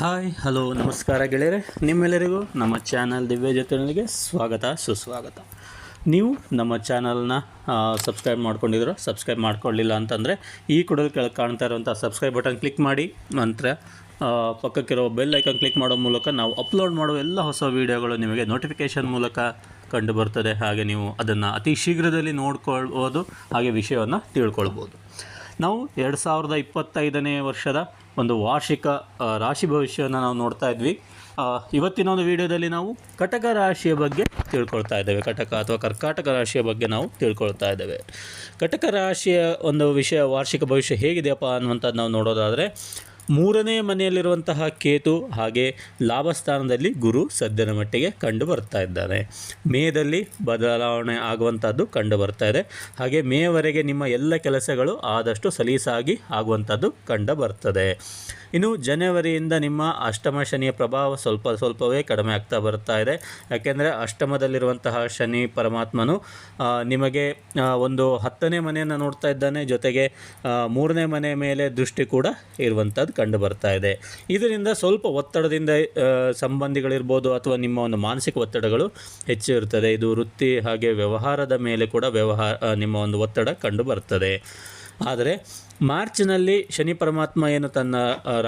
Hi, hello, ನಮಸ್ಕಾರ ಗೆಳೆಯರೆ. ನಿಮ್ಮೆಲ್ಲರಿಗೂ ನಮ್ಮ ಚಾನಲ್ ದಿವ್ಯ ಜೊತೆಗೆ ಸ್ವಾಗತ, ಸುಸ್ವಾಗತ. ನೀವು ನಮ್ಮ ಚಾನಲ್ನ ಸಬ್ಸ್ಕ್ರೈಬ್ ಮಾಡ್ಕೊಂಡಿದ್ರು ಸಬ್ಸ್ಕ್ರೈಬ್ ಮಾಡ್ಕೊಳ್ಳಿಲ್ಲ ಅಂತಂದರೆ ಈ ಕೂಡಲು ಕೆಳಗೆ ಕಾಣ್ತಾ ಇರುವಂಥ ಸಬ್ಸ್ಕ್ರೈಬ್ ಬಟನ್ ಕ್ಲಿಕ್ ಮಾಡಿ. ನಂತರ ಪಕ್ಕಕ್ಕಿರೋ ಬೆಲ್ ಐಕನ್ ಕ್ಲಿಕ್ ಮಾಡೋ ಮೂಲಕ ನಾವು ಅಪ್ಲೋಡ್ ಮಾಡುವ ಎಲ್ಲ ಹೊಸ ವೀಡಿಯೋಗಳು ನಿಮಗೆ ನೋಟಿಫಿಕೇಷನ್ ಮೂಲಕ ಕಂಡು ಬರ್ತದೆ. ಹಾಗೆ ನೀವು ಅದನ್ನು ಅತಿ ಶೀಘ್ರದಲ್ಲಿ ನೋಡ್ಕೊಳ್ಬೋದು, ಹಾಗೆ ವಿಷಯವನ್ನು ತಿಳ್ಕೊಳ್ಬೋದು. ನಾವು ಎರಡು ಸಾವಿರದ ಇಪ್ಪತ್ತೈದನೇ ವರ್ಷದ ಒಂದು ವಾರ್ಷಿಕ ರಾಶಿ ಭವಿಷ್ಯವನ್ನು ನಾವು ನೋಡ್ತಾ ಇದ್ವಿ. ಇವತ್ತಿನ ಒಂದು ವಿಡಿಯೋದಲ್ಲಿ ನಾವು ಕಟಕ ರಾಶಿಯ ಬಗ್ಗೆ ತಿಳ್ಕೊಳ್ತಾ ಇದ್ದೇವೆ. ಕಟಕ ಅಥವಾ ಕರ್ಕಾಟಕ ರಾಶಿಯ ಬಗ್ಗೆ ನಾವು ತಿಳ್ಕೊಳ್ತಾ ಇದ್ದೇವೆ. ಕಟಕ ರಾಶಿಯ ಒಂದು ವಿಷಯ ವಾರ್ಷಿಕ ಭವಿಷ್ಯ ಹೇಗಿದೆಯಪ್ಪ ಅನ್ನುವಂಥದ್ದು ನಾವು ನೋಡೋದಾದರೆ ಮೂರನೇ ಮನೆಯಲ್ಲಿರುವಂತಹ ಕೇತು ಹಾಗೆ ಲಾಭಸ್ಥಾನದಲ್ಲಿ ಗುರು ಸದ್ಯದ ಮಟ್ಟಿಗೆ ಕಂಡು ಬರ್ತಾ ಇದ್ದಾನೆ. ಮೇದಲ್ಲಿ ಬದಲಾವಣೆ ಆಗುವಂಥದ್ದು ಕಂಡು ಬರ್ತಾ ಇದೆ. ಹಾಗೆ ಮೇವರೆಗೆ ನಿಮ್ಮ ಎಲ್ಲ ಕೆಲಸಗಳು ಆದಷ್ಟು ಸಲೀಸಾಗಿ ಆಗುವಂಥದ್ದು ಕಂಡು ಬರ್ತದೆ ಇನ್ನು ಜನವರಿಯಿಂದ ನಿಮ್ಮ ಅಷ್ಟಮ ಶನಿಯ ಪ್ರಭಾವ ಸ್ವಲ್ಪ ಸ್ವಲ್ಪವೇ ಕಡಿಮೆ ಆಗ್ತಾ ಬರ್ತಾ ಇದೆ. ಯಾಕೆಂದರೆ ಅಷ್ಟಮದಲ್ಲಿರುವಂತಹ ಶನಿ ಪರಮಾತ್ಮನು ನಿಮಗೆ ಒಂದು ಹತ್ತನೇ ಮನೆಯನ್ನು ನೋಡ್ತಾ ಇದ್ದಾನೆ. ಜೊತೆಗೆ ಮೂರನೇ ಮನೆ ಮೇಲೆ ದೃಷ್ಟಿ ಕೂಡ ಇರುವಂಥದ್ದು ಕಂಡು ಬರ್ತಾ ಇದೆ. ಇದರಿಂದ ಸ್ವಲ್ಪ ಒತ್ತಡದಿಂದ ಸಂಬಂಧಿಗಳಿರ್ಬೋದು ಅಥವಾ ನಿಮ್ಮ ಒಂದು ಮಾನಸಿಕ ಒತ್ತಡಗಳು ಹೆಚ್ಚು ಇರ್ತದೆ. ಇದು ವೃತ್ತಿ ಹಾಗೆ ವ್ಯವಹಾರದ ಮೇಲೆ ಕೂಡ ವ್ಯವಹಾರ ನಿಮ್ಮ ಒಂದು ಒತ್ತಡ ಕಂಡು ಬರ್ತದೆ. ಆದರೆ ಮಾರ್ಚ್ನಲ್ಲಿ ಶನಿ ಪರಮಾತ್ಮ ಏನು ತನ್ನ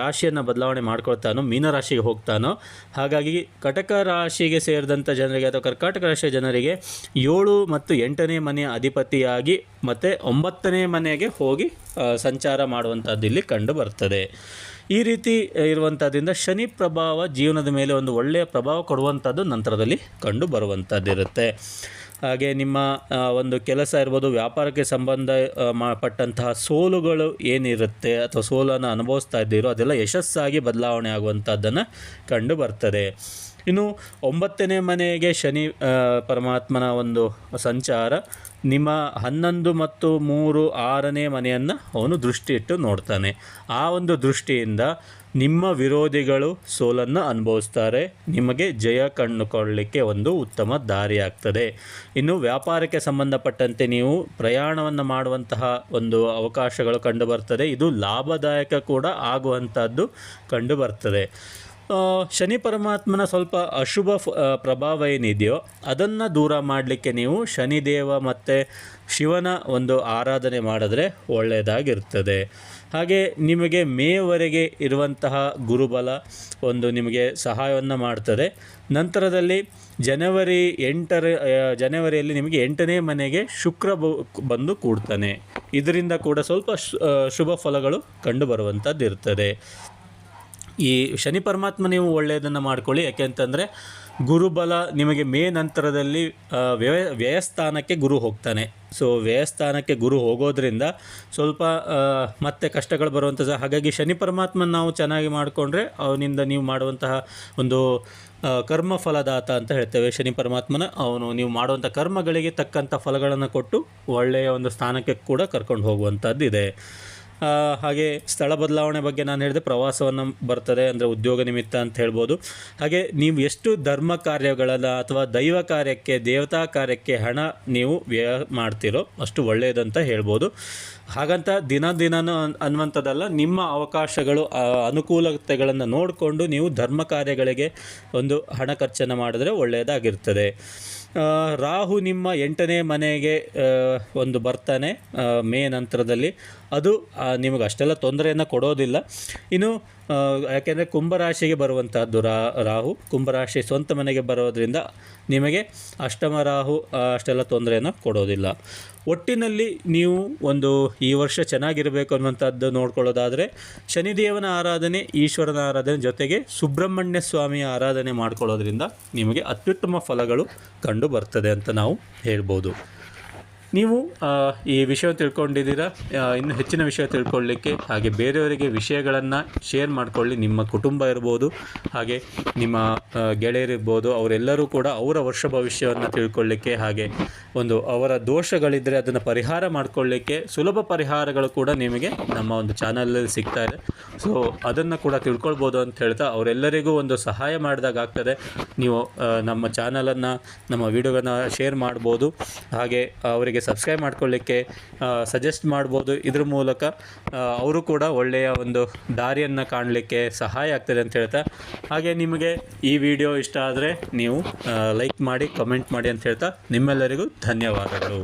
ರಾಶಿಯನ್ನು ಬದಲಾವಣೆ ಮಾಡ್ಕೊಳ್ತಾನೋ, ಮೀನರಾಶಿಗೆ ಹೋಗ್ತಾನೋ, ಹಾಗಾಗಿ ಕಟಕ ರಾಶಿಗೆ ಸೇರಿದಂಥ ಜನರಿಗೆ ಅಥವಾ ಕರ್ಕಾಟಕ ರಾಶಿಯ ಜನರಿಗೆ ಏಳು ಮತ್ತು ಎಂಟನೇ ಮನೆಯ ಅಧಿಪತಿಯಾಗಿ ಮತ್ತು ಒಂಬತ್ತನೇ ಮನೆಗೆ ಹೋಗಿ ಸಂಚಾರ ಮಾಡುವಂಥದ್ದು ಇಲ್ಲಿ ಕಂಡು ಬರ್ತದೆ. ಈ ರೀತಿ ಇರುವಂಥದ್ದರಿಂದ ಶನಿ ಪ್ರಭಾವ ಜೀವನದ ಮೇಲೆ ಒಂದು ಒಳ್ಳೆಯ ಪ್ರಭಾವ ಕೊಡುವಂಥದ್ದು ನಂತರದಲ್ಲಿ ಕಂಡು ಬರುವಂಥದ್ದಿರುತ್ತೆ. ಹಾಗೆ ನಿಮ್ಮ ಒಂದು ಕೆಲಸ ಇರ್ಬೋದು, ವ್ಯಾಪಾರಕ್ಕೆ ಸಂಬಂಧ ಪಟ್ಟಂತಹ ಸೋಲುಗಳು ಏನಿರುತ್ತೆ ಅಥವಾ ಸೋಲನ್ನು ಅನುಭವಿಸ್ತಾ ಇದ್ದೀರೋ ಅದೆಲ್ಲ ಯಶಸ್ಸಾಗಿ ಬದಲಾವಣೆ ಆಗುವಂಥದ್ದನ್ನು ಕಂಡು ಬರ್ತದೆ. ಇನ್ನು ಒಂಬತ್ತನೇ ಮನೆಗೆ ಶನಿ ಪರಮಾತ್ಮನ ಒಂದು ಸಂಚಾರ, ನಿಮ್ಮ ಹನ್ನೊಂದು ಮತ್ತು ಮೂರು, ಆರನೇ ಮನೆಯನ್ನು ಅವನು ದೃಷ್ಟಿ ಇಟ್ಟು ನೋಡ್ತಾನೆ. ಆ ಒಂದು ದೃಷ್ಟಿಯಿಂದ ನಿಮ್ಮ ವಿರೋಧಿಗಳು ಸೋಲನ್ನು ಅನುಭವಿಸ್ತಾರೆ. ನಿಮಗೆ ಜಯ ಕಂಡುಕೊಳ್ಳಲಿಕ್ಕೆ ಒಂದು ಉತ್ತಮ ದಾರಿ ಆಗ್ತದೆ ಇನ್ನು ವ್ಯಾಪಾರಕ್ಕೆ ಸಂಬಂಧಪಟ್ಟಂತೆ ನೀವು ಪ್ರಯಾಣವನ್ನು ಮಾಡುವಂತಹ ಒಂದು ಅವಕಾಶಗಳು ಕಂಡುಬರ್ತದೆ. ಇದು ಲಾಭದಾಯಕ ಕೂಡ ಆಗುವಂಥದ್ದು ಕಂಡು ಬರ್ತದೆ ಆ, ಶನಿ ಪರಮಾತ್ಮನ ಸ್ವಲ್ಪ ಅಶುಭ ಪ್ರಭಾವ ಏನಿದೆಯೋ ಅದನ್ನು ದೂರ ಮಾಡಲಿಕ್ಕೆ ನೀವು ಶನಿದೇವ ಮತ್ತು ಶಿವನ ಒಂದು ಆರಾಧನೆ ಮಾಡಿದ್ರೆ ಒಳ್ಳೆಯದಾಗಿರ್ತದೆ. ಹಾಗೆ ನಿಮಗೆ ಮೇವರೆಗೆ ಇರುವಂತಹ ಗುರುಬಲ ಒಂದು ನಿಮಗೆ ಸಹಾಯವನ್ನು ಮಾಡ್ತದೆ. ನಂತರದಲ್ಲಿ ಜನವರಿ ಎಂಟರ ಜನವರಿಯಲ್ಲಿ ನಿಮಗೆ ಎಂಟನೇ ಮನೆಗೆ ಶುಕ್ರ ಬಂದು ಕೂಡ್ತಾನೆ. ಇದರಿಂದ ಕೂಡ ಸ್ವಲ್ಪ ಶುಭ ಫಲಗಳು ಕಂಡು ಬರುವಂಥದ್ದು ಇರ್ತದೆ ಈ ಶನಿ ಪರಮಾತ್ಮ ನೀವು ಒಳ್ಳೆಯದನ್ನು ಮಾಡ್ಕೊಳ್ಳಿ. ಯಾಕೆಂತಂದರೆ ಗುರುಬಲ ನಿಮಗೆ ಮೇ ನಂತರದಲ್ಲಿ ವ್ಯಯ, ವ್ಯಯಸ್ಥಾನಕ್ಕೆ ಗುರು ಹೋಗ್ತಾನೆ. ಸೊ ವ್ಯಯಸ್ಥಾನಕ್ಕೆ ಗುರು ಹೋಗೋದ್ರಿಂದ ಸ್ವಲ್ಪ ಮತ್ತೆ ಕಷ್ಟಗಳು ಬರುವಂಥದ್ದು. ಹಾಗಾಗಿ ಶನಿ ಪರಮಾತ್ಮನ ನಾವು ಚೆನ್ನಾಗಿ ಮಾಡಿಕೊಂಡ್ರೆ ಅವನಿಂದ ನೀವು ಮಾಡುವಂತಹ ಒಂದು ಕರ್ಮ ಫಲದಾತ ಅಂತ ಹೇಳ್ತೇವೆ. ಶನಿ ಪರಮಾತ್ಮನ ಅವನು ನೀವು ಮಾಡುವಂಥ ಕರ್ಮಗಳಿಗೆ ತಕ್ಕಂಥ ಫಲಗಳನ್ನು ಕೊಟ್ಟು ಒಳ್ಳೆಯ ಒಂದು ಸ್ಥಾನಕ್ಕೆ ಕೂಡ ಕರ್ಕೊಂಡು ಹೋಗುವಂಥದ್ದು ಇದೆ ಹಾಗೆ ಸ್ಥಳ ಬದಲಾವಣೆ ಬಗ್ಗೆ ನಾನು ಹೇಳಿದೆ, ಪ್ರವಾಸವನ್ನು ಬರ್ತದೆ ಅಂದರೆ ಉದ್ಯೋಗ ನಿಮಿತ್ತ ಅಂತ ಹೇಳ್ಬೋದು. ಹಾಗೆ ನೀವು ಎಷ್ಟು ಧರ್ಮ ಕಾರ್ಯಗಳನ್ನ ಅಥವಾ ದೈವ ಕಾರ್ಯಕ್ಕೆ, ದೇವತಾ ಕಾರ್ಯಕ್ಕೆ ಹಣ ನೀವು ವ್ಯಯ ಮಾಡ್ತೀರೋ ಅಷ್ಟು ಒಳ್ಳೆಯದಂತ ಹೇಳ್ಬೋದು. ಹಾಗಂತ ದಿನ ದಿನನೂ ಅನ್, ಅನ್ನುವಂಥದ್ದಲ್ಲ, ನಿಮ್ಮ ಅವಕಾಶಗಳು ಅನುಕೂಲತೆಗಳನ್ನು ನೋಡಿಕೊಂಡು ನೀವು ಧರ್ಮ ಕಾರ್ಯಗಳಿಗೆ ಒಂದು ಹಣ ಖರ್ಚನ್ನು ಮಾಡಿದ್ರೆ ಒಳ್ಳೆಯದಾಗಿರ್ತದೆ. ರಾಹು ನಿಮ್ಮ ಎಂಟನೇ ಮನೆಗೆ ಒಂದು ಬರ್ತಾನೆ ಮೇ ನಂತರದಲ್ಲಿ. ಅದು ನಿಮಗೆ ಅಷ್ಟೆಲ್ಲ ತೊಂದರೆಯನ್ನು ಕೊಡೋದಿಲ್ಲ. ಇನ್ನು ಯಾಕೆಂದರೆ ಕುಂಭರಾಶಿಗೆ ಬರುವಂತಹದ್ದು ರಾ, ರಾಹು. ಕುಂಭರಾಶಿ ಸ್ವಂತ ಮನೆಗೆ ಬರೋದ್ರಿಂದ ನಿಮಗೆ ಅಷ್ಟಮ ರಾಹು ಅಷ್ಟೆಲ್ಲ ತೊಂದರೆಯನ್ನು ಕೊಡೋದಿಲ್ಲ. ಒಟ್ಟಿನಲ್ಲಿ ನೀವು ಒಂದು ಈ ವರ್ಷ ಚೆನ್ನಾಗಿರಬೇಕು ಅನ್ನುವಂಥದ್ದು ನೋಡ್ಕೊಳ್ಳೋದಾದರೆ ಶನಿದೇವನ ಆರಾಧನೆ, ಈಶ್ವರನ ಆರಾಧನೆ ಜೊತೆಗೆ ಸುಬ್ರಹ್ಮಣ್ಯ ಸ್ವಾಮಿಯ ಆರಾಧನೆ ಮಾಡ್ಕೊಳ್ಳೋದ್ರಿಂದ ನಿಮಗೆ ಅತ್ಯುತ್ತಮ ಫಲಗಳು ಕಂಡು ಬರ್ತದೆ ಅಂತ ನಾವು ಹೇಳ್ಬೋದು. ನೀವು ಈ ವಿಷಯ ತಿಳ್ಕೊಂಡಿದ್ದೀರಾ? ಇನ್ನು ಹೆಚ್ಚಿನ ವಿಷಯ ತಿಳ್ಕೊಳ್ಳಿಕ್ಕೆ ಹಾಗೆ ಬೇರೆಯವರಿಗೆ ವಿಷಯಗಳನ್ನು ಶೇರ್ ಮಾಡಿಕೊಳ್ಳಿ. ನಿಮ್ಮ ಕುಟುಂಬ ಇರ್ಬೋದು, ಹಾಗೆ ನಿಮ್ಮ ಗೆಳೆಯರಿರ್ಬೋದು ಅವರೆಲ್ಲರೂ ಕೂಡ ಅವರ ವರ್ಷ ಭವಿಷ್ಯವನ್ನು ತಿಳ್ಕೊಳ್ಳಿಕ್ಕೆ ಹಾಗೆ ಒಂದು ಅವರ ದೋಷಗಳಿದ್ದರೆ ಅದನ್ನು ಪರಿಹಾರ ಮಾಡಿಕೊಳ್ಳಿಕ್ಕೆ ಸುಲಭ ಪರಿಹಾರಗಳು ಕೂಡ ನಿಮಗೆ ನಮ್ಮ ಒಂದು ಚಾನಲಲ್ಲಿ ಸಿಗ್ತಾ ಇದೆ. ಸೊ ಅದನ್ನು ಕೂಡ ತಿಳ್ಕೊಳ್ಬೋದು ಅಂತ ಹೇಳ್ತಾ ಅವರೆಲ್ಲರಿಗೂ ಒಂದು ಸಹಾಯ ಮಾಡಿದಾಗ ಆಗ್ತದೆ. ನೀವು ನಮ್ಮ ಚಾನಲನ್ನು ನಮ್ಮ ವಿಡಿಯೋಗಳನ್ನ ಶೇರ್ ಮಾಡ್ಬೋದು. ಹಾಗೆ ಅವರಿಗೆ ಅವರಿಗೆ ಸಬ್ಸ್ಕ್ರೈಬ್ ಮಾಡ್ಕೊಳ್ಳಿಕ್ಕೆ ಸಜೆಸ್ಟ್ ಮಾಡ್ಬೋದು. ಇದ್ರ ಮೂಲಕ ಅವರು ಕೂಡ ಒಳ್ಳೆಯ ಒಂದು ದಾರಿಯನ್ನು ಕಾಣಲಿಕ್ಕೆ ಸಹಾಯ ಆಗ್ತದೆ ಅಂತ ಹೇಳ್ತಾ. ಹಾಗೆ ನಿಮಗೆ ಈ ವಿಡಿಯೋ ಇಷ್ಟ ಆದರೆ ನೀವು ಲೈಕ್ ಮಾಡಿ ಕಮೆಂಟ್ ಮಾಡಿ ಅಂತ ಹೇಳ್ತಾ. ನಿಮ್ಮೆಲ್ಲರಿಗೂ ಧನ್ಯವಾದಗಳು.